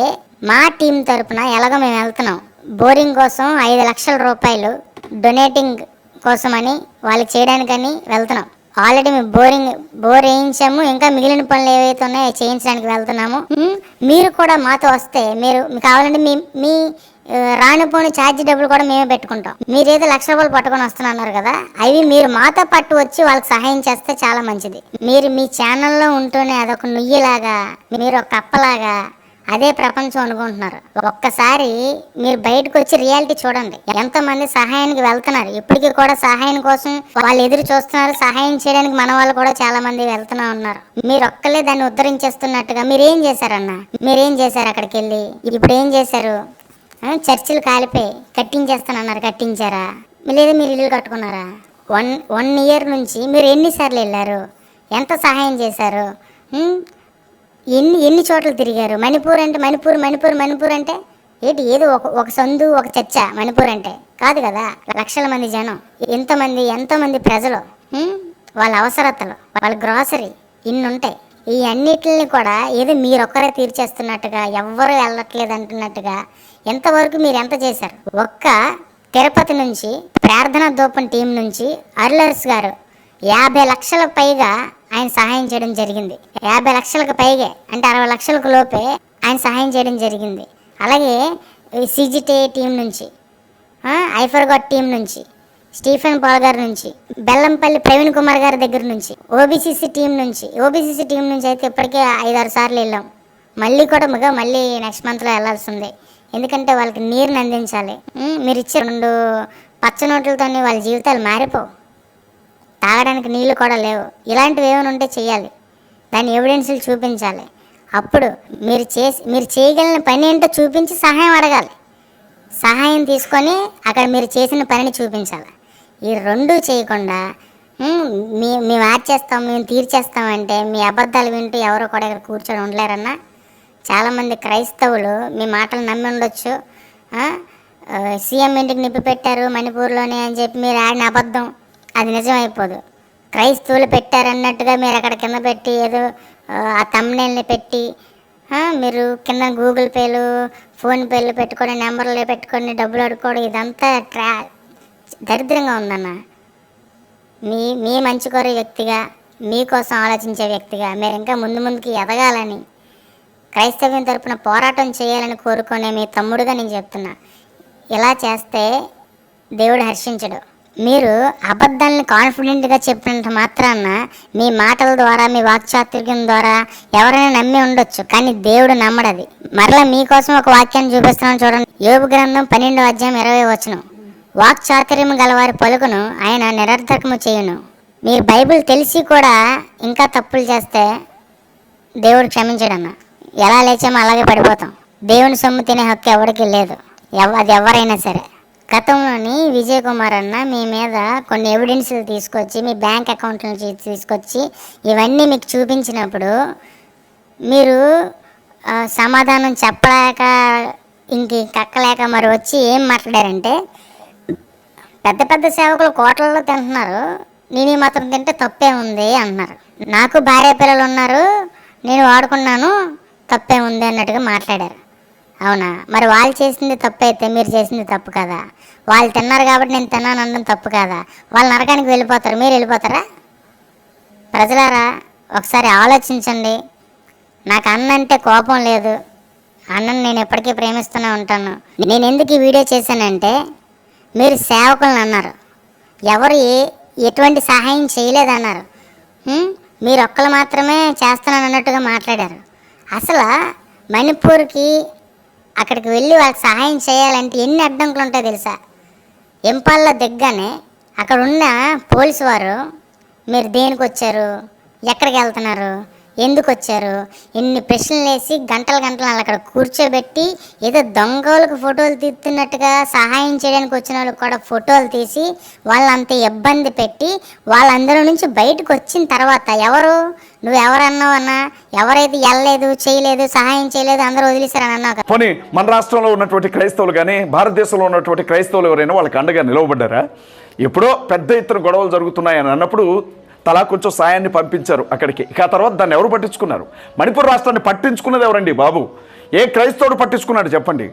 మా టీం తరపున ఎలాగో మేము వెళ్తున్నాం. బోరింగ్ కోసం ఐదు లక్షల రూపాయలు డొనేటింగ్ కోసమని వాళ్ళకి చేయడానికని వెళ్తున్నాం. ఆల్రెడీ మేము బోరింగ్ బోర్ వేయించాము. ఇంకా మిగిలిన పనులు ఏవైతే ఉన్నాయో చేయించడానికి వెళ్తున్నాము. మీరు కూడా మాతో వస్తే మీరు కావాలంటే మీ మీ రానిపోని ఛార్జీ డబ్బులు కూడా మేమే పెట్టుకుంటాం. మీరేదో లక్ష రూపాయలు పట్టుకొని వస్తున్నారు కదా అవి మీరు మాతో పట్టు వచ్చి వాళ్ళకి సహాయం చేస్తే చాలా మంచిది. మీరు మీ ఛానల్లో ఉంటూనే అదొక నుయ్యిలాగా మీరు ఒక కప్పలాగా అదే ప్రపంచం అనుకుంటున్నారు. ఒక్కసారి మీరు బయటకు వచ్చి రియాలిటీ చూడండి. ఎంతమంది సహాయానికి వెళ్తున్నారు. ఇప్పటికీ కూడా సహాయం కోసం వాళ్ళు ఎదురు చూస్తున్నారు. సహాయం చేయడానికి మన వాళ్ళు కూడా చాలా మంది వెళ్తున్నా ఉన్నారు. మీరు ఒక్కలే దాన్ని ఉద్ధరించేస్తున్నట్టుగా మీరేం చేశారన్న? మీరేం చేశారు అక్కడికి వెళ్ళి ఇప్పుడు ఏం చేశారు? చర్చిలు కాలిపోయి కట్టించేస్తానన్నారు. కట్టించారా? లేదా మీరు ఇల్లు కట్టుకున్నారా? వన్ వన్ ఇయర్ నుంచి మీరు ఎన్నిసార్లు వెళ్ళారు? ఎంత సహాయం చేశారు? ఎన్ని ఎన్ని చోట్ల తిరిగారు? మణిపూర్ అంటే మణిపూర్ మణిపూర్ మణిపూర్ అంటే? ఏంటి ఏదో ఒక ఒక సందు ఒక చర్చ మణిపూర్ అంటే? కాదు కదా లక్షల మంది జనం ఎంతమంది ఎంతమంది ప్రజలు వాళ్ళ అవసరతలు వాళ్ళ గ్రాసరీ ఇన్ని ఉంటాయి ఈ అన్నిటిని కూడా ఏదో మీరొక్కరే తీర్చేస్తున్నట్టుగా ఎవ్వరు వెళ్ళట్లేదు అంటున్నట్టుగా ఎంతవరకు మీరు ఎంత చేశారు? ఒక్క తిరుపతి నుంచి ప్రార్థనా దూపం టీం నుంచి అర్లర్స్ గారు యాభై లక్షలకు పైగా ఆయన సహాయం చేయడం జరిగింది. యాభై లక్షలకు పైగే అంటే అరవై లక్షలకు లోపే ఆయన సహాయం చేయడం జరిగింది. అలాగే సిజిటే టీం నుంచి ఐఫర్గాట్ టీం నుంచి స్టీఫెన్ పాల్ గారి నుంచి బెల్లంపల్లి ప్రవీణ్ కుమార్ గారి దగ్గర నుంచి ఓబీసీసీ టీం నుంచి ఓబీసీసీ టీం నుంచి అయితే ఇప్పటికే ఐదారు సార్లు వెళ్ళాం. మళ్ళీ కూడా మిగ మళ్ళీ నెక్స్ట్ మంత్లో వెళ్ళాల్సి ఉంది. ఎందుకంటే వాళ్ళకి నీరుని అందించాలి. మీరు ఇచ్చే రెండు పచ్చ నోట్లతోని వాళ్ళ జీవితాలు మారిపోవు. తాగడానికి నీళ్ళు కూడా లేవు. ఇలాంటివి ఏమైనా ఉంటే చేయాలి దాని ఎవిడెన్స్లు చూపించాలి. అప్పుడు మీరు చేసి మీరు చేయగలిగిన పని ఏంటో చూపించి సహాయం అడగాలి. సహాయం తీసుకొని అక్కడ మీరు చేసిన పనిని చూపించాలి. ఈ రెండు చేయకుండా మీ మేము మార్చేస్తాం మేము తీర్చేస్తామంటే మీ అబద్ధాలు వింటూ ఎవరో కూడా ఇక్కడ కూర్చొని ఉండలేరన్నా? చాలామంది క్రైస్తవులు మీ మాటలు నమ్మి ఉండొచ్చు. సీఎం ఇంటికి నిప్పి పెట్టారు మణిపూర్లోనే అని చెప్పి మీరు ఆడిన అబద్ధం. అది నిజమైపోదు. క్రైస్తవులు పెట్టారన్నట్టుగా మీరు అక్కడ కింద పెట్టి ఏదో ఆ, తమ్నేల్ని పెట్టి మీరు కింద గూగుల్ పేలు ఫోన్పేలు పెట్టుకొని నెంబర్లు పెట్టుకొని డబ్బులు అడుకోవడం ఇదంతా ట్రా దరిద్రంగా ఉందన్న. మీ మీ మంచి కోరే వ్యక్తిగా మీకోసం ఆలోచించే వ్యక్తిగా మీరు ఇంకా ముందు ముందుకి ఎదగాలని క్రైస్తవ్యం తరపున పోరాటం చేయాలని కోరుకునే మీ తమ్ముడుగా నేను చెప్తున్నా. ఇలా చేస్తే దేవుడు హర్షించడు. మీరు అబద్ధాలను కాన్ఫిడెంట్గా చెప్పినంత మాత్రాన మీ మాటల ద్వారా మీ వాక్చాతుర్యం ద్వారా ఎవరైనా నమ్మి ఉండొచ్చు కానీ దేవుడు నమ్మడది. మరలా మీకోసం ఒక వాక్యాన్ని చూపిస్తున్నాను చూడండి. యోగు గ్రంథం పన్నెండో అధ్యాయం ఇరవై వచనం. వాక్చాతుర్యం గలవారి పలుకును ఆయన నిరర్థకము చేయును. మీరు బైబిల్ తెలిసి కూడా ఇంకా తప్పులు చేస్తే దేవుడు క్షమించడన్న. ఎలా లేచామో అలాగే పడిపోతాం. దేవుని సొమ్ము తినే హక్కు ఎవరికి లేదు. ఎవ అది ఎవరైనా సరే. గతంలోని విజయ్ కుమార్ అన్న మీ మీద కొన్ని ఎవిడెన్స్లు తీసుకొచ్చి మీ బ్యాంక్ అకౌంట్ నుంచి తీసుకొచ్చి ఇవన్నీ మీకు చూపించినప్పుడు మీరు సమాధానం చెప్పలేక ఇంక కక్కలేక మరి వచ్చి ఏం మాట్లాడారంటే పెద్ద పెద్ద సేవకులు కోట్లలో తింటున్నారు నేను మాత్రం తింటే తప్పే ఉంది అంటున్నారు నాకు భార్య పిల్లలు ఉన్నారు నేను వాడుకున్నాను తప్పే ఉంది అన్నట్టుగా మాట్లాడారు. అవునా? మరి వాళ్ళు చేసింది తప్పు అయితే మీరు చేసింది తప్పు కదా. వాళ్ళు తిన్నారు కాబట్టి నేను తిన్నాను అనడం తప్పు కదా. వాళ్ళు నరకానికి వెళ్ళిపోతారు. మీరు వెళ్ళిపోతారా? ప్రజలారా ఒకసారి ఆలోచించండి. నాకు అన్న అంటే కోపం లేదు. అన్నను నేను ఎప్పటికీ ప్రేమిస్తూనే ఉంటాను. నేను ఎందుకు ఈ వీడియో చేశానంటే మీరు సేవకులను అన్నారు. ఎవరు ఏ ఎటువంటి సహాయం చేయలేదన్నారు. మీరు ఒక్కరు మాత్రమే చేస్తున్నాను అన్నట్టుగా మాట్లాడారు. అసలు మణిపూర్కి అక్కడికి వెళ్ళి వాళ్ళకి సహాయం చేయాలంటే ఎన్ని అడ్డంకులు ఉంటాయో తెలుసా? ఎంపాల్లో దిగ్గానే అక్కడ ఉన్న పోలీసు వారు మీరు దేనికి వచ్చారు? ఎక్కడికి వెళ్తున్నారు? ఎందుకు వచ్చారు? ఇన్ని ప్రశ్నలు వేసి గంటల గంటలు వాళ్ళు అక్కడ కూర్చోబెట్టి ఏదో దొంగలకు ఫోటోలు తీస్తున్నట్టుగా సహాయం చేయడానికి వచ్చిన వాళ్ళకి కూడా ఫోటోలు తీసి వాళ్ళంత ఇబ్బంది పెట్టి వాళ్ళందరూ నుంచి బయటకు వచ్చిన తర్వాత ఎవరు? నువ్వు ఎవరన్నావు అన్నా? ఎవరైతే వెళ్ళలేదు చేయలేదు సహాయం చేయలేదు అందరూ వదిలేశారని అన్నావు పోనీ మన రాష్ట్రంలో ఉన్నటువంటి క్రైస్తవులు కానీ భారతదేశంలో ఉన్నటువంటి క్రైస్తవులు ఎవరైనా వాళ్ళకి అండగా నిలవబడ్డారా? ఎప్పుడో పెద్ద ఎత్తున గొడవలు జరుగుతున్నాయని అన్నప్పుడు తలా కొంచెం సాయాన్ని పంపించారు అక్కడికి. ఇక ఆ తర్వాత దాన్ని ఎవరు పట్టించుకున్నారు? మణిపూర్ రాష్ట్రాన్ని పట్టించుకున్నది ఎవరండి బాబు? ఏ క్రైస్తవుడు పట్టించుకున్నాడు చెప్పండి?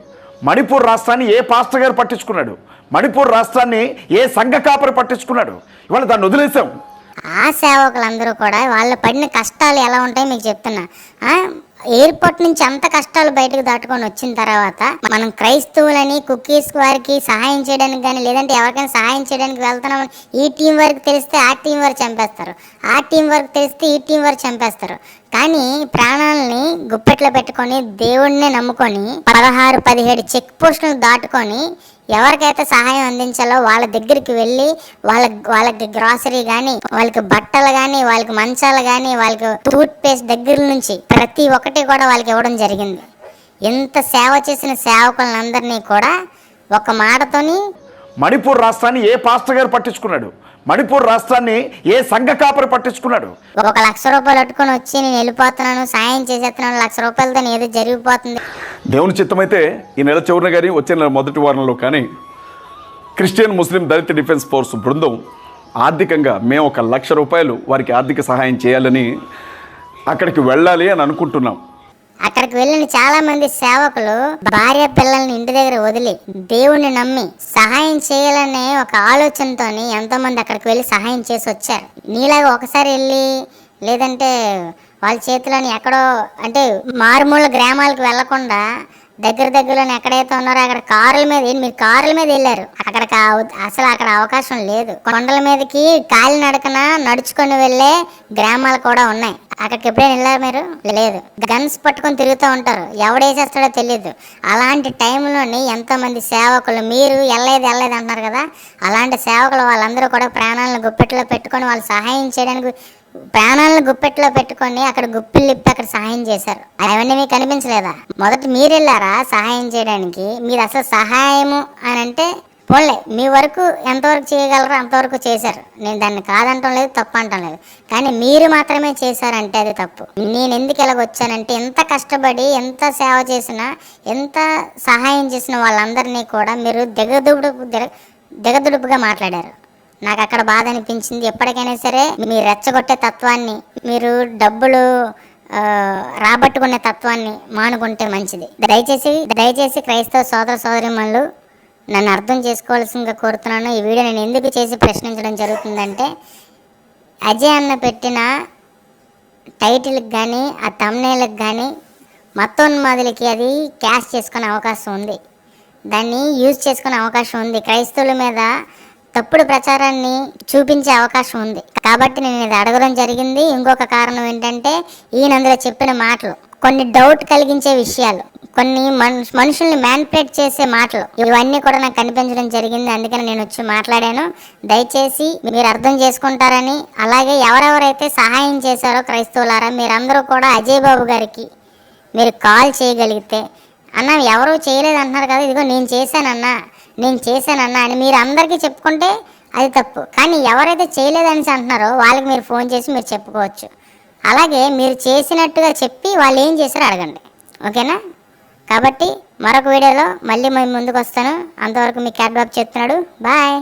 మణిపూర్ రాష్ట్రాన్ని ఏ పాస్టర్ గారు పట్టించుకున్నాడు? మణిపూర్ రాష్ట్రాన్ని ఏ సంఘ కాపరి పట్టించుకున్నాడు? ఇవాళ దాన్ని వదిలేసాం ఆ సేవకులందరూ కూడా వాళ్ళు పడిన కష్టాలు ఎలా ఉంటాయో మీకు చెప్తున్నా. ఎయిర్పోర్ట్ నుంచి అంత కష్టాలు బయటకు దాటుకొని వచ్చిన తర్వాత మనం క్రైస్తవులని కుకీస్ వారికి సహాయం చేయడానికి కానీ లేదంటే ఎవరికైనా సహాయం చేయడానికి వెళ్తున్నామని ఈ టీం వరకు తెలిస్తే ఆ టీం వరకు చంపేస్తారు. ఆ టీం వరకు తెలిస్తే ఈ టీం వరకు చంపేస్తారు. కానీ ప్రాణాలని గుప్పెట్లో పెట్టుకొని దేవుడిని నమ్ముకొని పదహారు పదిహేడు చెక్ పోస్టులు దాటుకొని ఎవరికైతే సహాయం అందించాలో వాళ్ళ దగ్గరికి వెళ్ళి వాళ్ళ వాళ్ళకి గ్రాసరీ కానీ వాళ్ళకి బట్టలు కానీ వాళ్ళకి మంచాలు కానీ వాళ్ళకి టూత్ పేస్ట్ దగ్గర నుంచి ప్రతి ఒక్కటి కూడా వాళ్ళకి ఇవ్వడం జరిగింది. ఎంత సేవ చేసిన సేవకులందరినీ కూడా ఒక మాటతోని మణిపూర్ రాష్ట్రాన్ని ఏ పాస్టర్ గారు పట్టించుకున్నాడు? మణిపూర్ రాష్ట్రాన్ని ఏ సంఘ కాపరి పట్టించుకున్నాడు? ఒక లక్ష రూపాయలు పట్టుకొని వచ్చి నేను వెళ్ళిపోతున్నాను సాయం చేసేస్తున్నాను లక్ష రూపాయలతో ఏదో జరిగిపోతుంది. దేవుని చిత్తమైతే ఈ నెల చివరిన కానీ వచ్చే నెల మొదటి వారంలో కానీ Christian Muslim Dalit defence force బృందం ఆర్థికంగా మేము ఒక లక్ష రూపాయలు వారికి ఆర్థిక సహాయం చేయాలని అక్కడికి వెళ్ళాలి అని అనుకుంటున్నాం. అక్కడికి వెళ్ళిన చాలా మంది సేవకులు భార్య పిల్లల్ని ఇంటి దగ్గర వదిలి దేవుణ్ణి నమ్మి సహాయం చేయాలనే ఒక ఆలోచనతోని ఎంతో మంది అక్కడికి వెళ్ళి సహాయం చేసి వచ్చారు. నీలాగా ఒకసారి వెళ్ళి లేదంటే వాళ్ళ చేతిలోని ఎక్కడో అంటే మారుమూల గ్రామాలకు వెళ్ళకుండా దగ్గర దగ్గరలోనే ఎక్కడైతే ఉన్నారో అక్కడ కారుల మీద మీరు కారుల మీద వెళ్ళారు. అక్కడ అసలు అక్కడ అవకాశం లేదు. కొండల మీదకి కాలి నడకన నడుచుకొని వెళ్ళే గ్రామాలు కూడా ఉన్నాయి. అక్కడికి ఎప్పుడైనా వెళ్ళారు మీరు? లేదు. గన్స్ పట్టుకొని తిరుగుతూ ఉంటారు. ఎవడేసేస్తాడో తెలియదు అలాంటి టైంలోని ఎంతో మంది సేవకులు మీరు వెళ్ళలేదు వెళ్ళలేదు అంటున్నారు కదా. అలాంటి సేవకులు వాళ్ళందరూ కూడా ప్రాణాలను గుప్పెట్లో పెట్టుకొని వాళ్ళు సహాయం చేయడానికి ప్రాణాలను గుప్పెట్లో పెట్టుకొని అక్కడ గుప్పిలు ఇప్పి అక్కడ సహాయం చేశారు. అవన్నీ మీకు కనిపించలేదా? మొదట మీరెళ్ళారా సహాయం చేయడానికి? మీరు అసలు సహాయము అని అంటే పోన్లే మీ వరకు ఎంతవరకు చేయగలరో అంతవరకు చేశారు. నేను దాన్ని కాదంటం లేదు తప్పు అంటం లేదు. కానీ మీరు మాత్రమే చేశారంటే అది తప్పు. నేను ఎందుకు ఇలాగ వచ్చానంటే ఎంత కష్టపడి ఎంత సేవ చేసినా ఎంత సహాయం చేసిన వాళ్ళందరినీ కూడా మీరు దిగదుడు దిగ దిగదుడుపుగా మాట్లాడారు. నాకు అక్కడ బాధ అనిపించింది. ఎప్పటికైనా సరే మీరు రెచ్చగొట్టే తత్వాన్ని మీరు డబ్బులు రాబట్టుకునే తత్వాన్ని మానుకుంటే మంచిది. దయచేసి దయచేసి క్రైస్తవ సోదర సోదరిమణులు నన్ను అర్థం చేసుకోవాల్సిందిగా కోరుతున్నాను. ఈ వీడియో నేను ఎందుకు చేసి ప్రశ్నించడం జరుగుతుందంటే అజయ్ అన్న పెట్టిన టైటిల్కి కానీ ఆ తమ్నేలకు కానీ మత్తోన్మాదులకి అది క్యాష్ చేసుకునే అవకాశం ఉంది. దాన్ని యూజ్ చేసుకునే అవకాశం ఉంది. క్రైస్తవుల మీద తప్పుడు ప్రచారాన్ని చూపించే అవకాశం ఉంది. కాబట్టి నేను ఇది అడగడం జరిగింది. ఇంకొక కారణం ఏంటంటే ఈయన అందులో చెప్పిన మాటలు కొన్ని డౌట్ కలిగించే విషయాలు కొన్ని మనుషుల్ని మ్యాన్పులేట్ చేసే మాటలు ఇవన్నీ కూడా నాకు కనిపించడం జరిగింది. అందుకని నేను వచ్చి మాట్లాడాను. దయచేసి మీరు అర్థం చేసుకుంటారని అలాగే ఎవరెవరైతే సహాయం చేశారో క్రైస్తవులారా మీరందరూ కూడా అజయ్ బాబు గారికి మీరు కాల్ చేయగలిగితే అన్న ఎవరు చేయలేదు అంటున్నారు కదా ఇదిగో నేను చేశానన్నా నేను చేశానన్నా అని మీరు అందరికీ చెప్పుకుంటే అది తప్పు. కానీ ఎవరైతే చేయలేదని అంటున్నారో వాళ్ళకి మీరు ఫోన్ చేసి మీరు చెప్పుకోవచ్చు. అలాగే మీరు చేసినట్టుగా చెప్పి వాళ్ళు ఏం చేశారో అడగండి. ఓకేనా? కాబట్టి మరొక వీడియోలో మళ్ళీ మేము ముందుకు వస్తాను. అంతవరకు మీ క్యాట్ బాబు చెప్తున్నాడు. బాయ్.